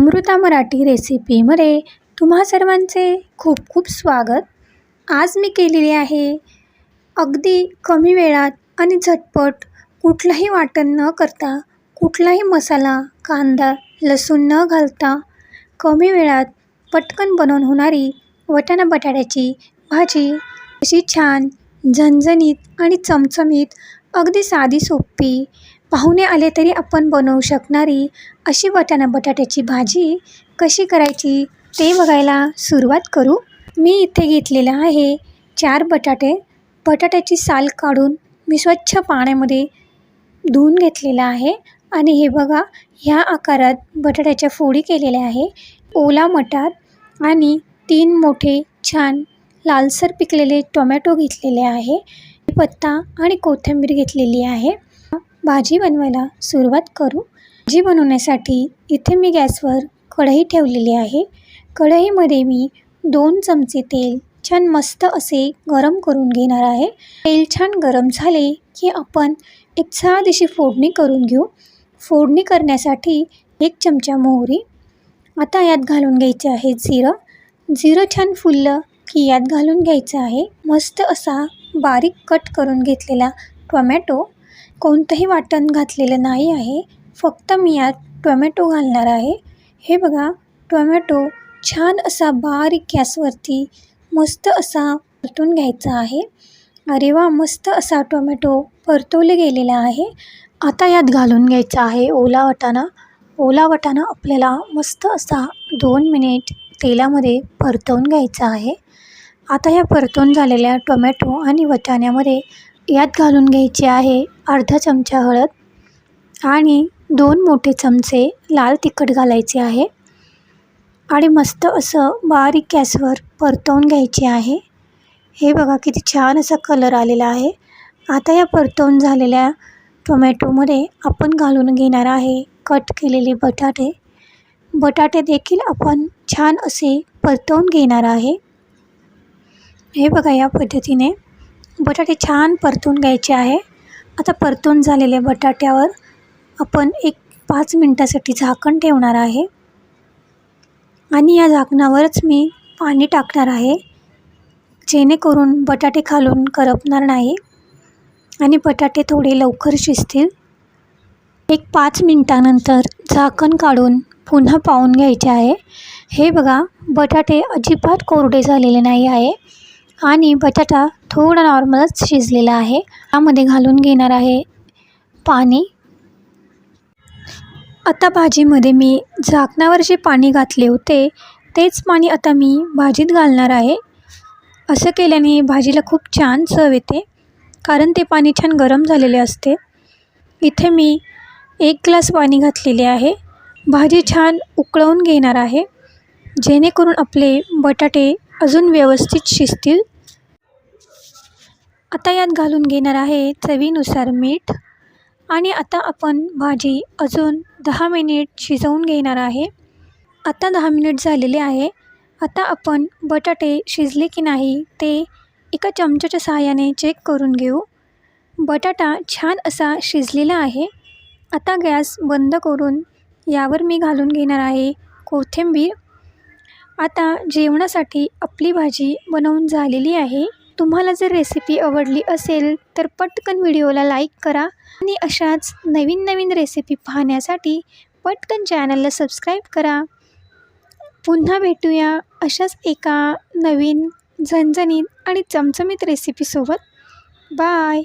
अमृता मराठी रेसिपीमध्ये तुम्हा सर्वांचे खूप खूप स्वागत. आज मी केलेली आहे अगदी कमी वेळात आणि झटपट कुठलंही वाटण न करता कुठलाही मसाला कांदा लसूण न घालता कमी वेळात पटकन बनवून होणारी वटाणा बटाट्याची भाजी. अशी छान झणझणीत आणि चमचमीत अगदी साधी सोपी पाहुणे आले तरी आपण बनवू शकणारी अशी बटाणा बटाट्याची भाजी कशी करायची ते बघायला सुरुवात करू. मी इथे घेतलेलं आहे चार बटाटे. बटाट्याची साल काढून मी स्वच्छ पाण्यामध्ये धुवून घेतलेलं आहे. आणि हे बघा ह्या आकारात बटाट्याच्या फोडी केलेल्या आहे. ओला मटार आणि तीन मोठे छान लालसर पिकलेले टोमॅटो घेतलेले आहे. पत्ता आणि कोथिंबीर घेतलेली आहे. भाजी बनवायला सुरुवात करू. भाजी बनवण्यासाठी इथे मी गॅसवर कढई ठेवलेली आहे. कढईमध्ये मी दोन चमचे तेल छान मस्त असे गरम करून घेणार आहे. तेल छान गरम झाले की आपण एक सहा दिशी फोडणी करून घेऊ. फोडणी करण्यासाठी एक चमचा मोहरी. आता यात घालून घ्यायचे आहे जिरं. जिरं छान फुललं की यात घालून घ्यायचं आहे. मस्त असा बारीक कट करून घेतलेला टोमॅटो. कोणतंही वाटण घातलेलं नाही आहे. फक्त मी यात टोमॅटो घालणार आहे. हे बघा टोमॅटो छान असा बारीक गॅसवरती मस्त असा परतून घ्यायचा आहे. अरे वा मस्त असा टोमॅटो परतवले गेलेला आहे. आता यात घालून घ्यायचा आहे ओला वाटाणा. ओला वाटाणा आपल्याला मस्त असा दोन मिनिट तेलामध्ये परतवून घ्यायचा आहे. आता या परतून झालेल्या टोमॅटो आणि वाटाण्यामध्ये यात घालून घ्यायचे आहे अर्धा चमचा हळद आणि दोन मोठे चमचे लाल तिखट घालायचे आहे आणि मस्त असं बारीक गॅसवर परतवून घ्यायचे आहे. हे बघा किती छान असा कलर आलेला आहे. आता या परतवून झालेल्या टोमॅटोमध्ये आपण घालून घेणार आहे कट केलेले बटाटे. बटाटे देखील आपण छान असे परतवून घेणार आहे. हे बघा या पद्धतीने बटाटे छान परतून घ्यायचे आहे. आता परतून झालेल्या बटाट्यावर आपण एक पाच मिनटासाठी झाकण ठेवणार आहे. आणि या झाकणावरच मी पाणी टाकणार आहे. जेणेकरून बटाटे खालून करपणार नाही. आणि बटाटे थोडे लवकर शिजतील. एक पाच मिनटानंतर झाकण काढून पुन्हा पाहून घ्यायचे आहे. हे बघा बटाटे अजिबात कोरडे झालेले नाही आहे. आणि बटाटा थोडा नॉर्मलच शिजलेला आहे. त्यामध्ये घालून घेणार आहे पाणी. आता भाजीमध्ये मी झाकणावर जे पाणी घातले होते तेच पाणी आता मी भाजीत घालणार आहे. असं केल्याने भाजीला खूप छान चव येते कारण ते पाणी छान गरम झालेले असते. इथे मी एक ग्लास पाणी घातलेले आहे. भाजी छान उकळवून घेणार आहे जेणेकरून आपले बटाटे अजून व्यवस्थित शिजतील. आता यात घालून घेणार आहे चवीनुसार मीठ. आणि आता आपण भाजी अजून दहा मिनिट शिजवून घेणार आहे. आता दहा मिनिट झालेले आहे. आता आपण बटाटे शिजले की नाही ते एका चमच्याच्या सहाय्याने चेक करून घेऊ. बटाटा छान असा शिजलेला आहे. आता गॅस बंद करून यावर मी घालून घेणार आहे कोथिंबीर. आता जेवणासाठी आपली भाजी बनवून झालेली आहे. तुम्हाला जर रेसिपी आवडली असेल तर पटकन व्हिडिओला लाईक करा आणि अशाच नवीन नवीन रेसिपी पाहण्यासाठी पटकन चॅनलला सबस्क्राईब करा. पुन्हा भेटूया अशाच एका नवीन झणझणीत आणि चमचमीत रेसिपीसोबत बाय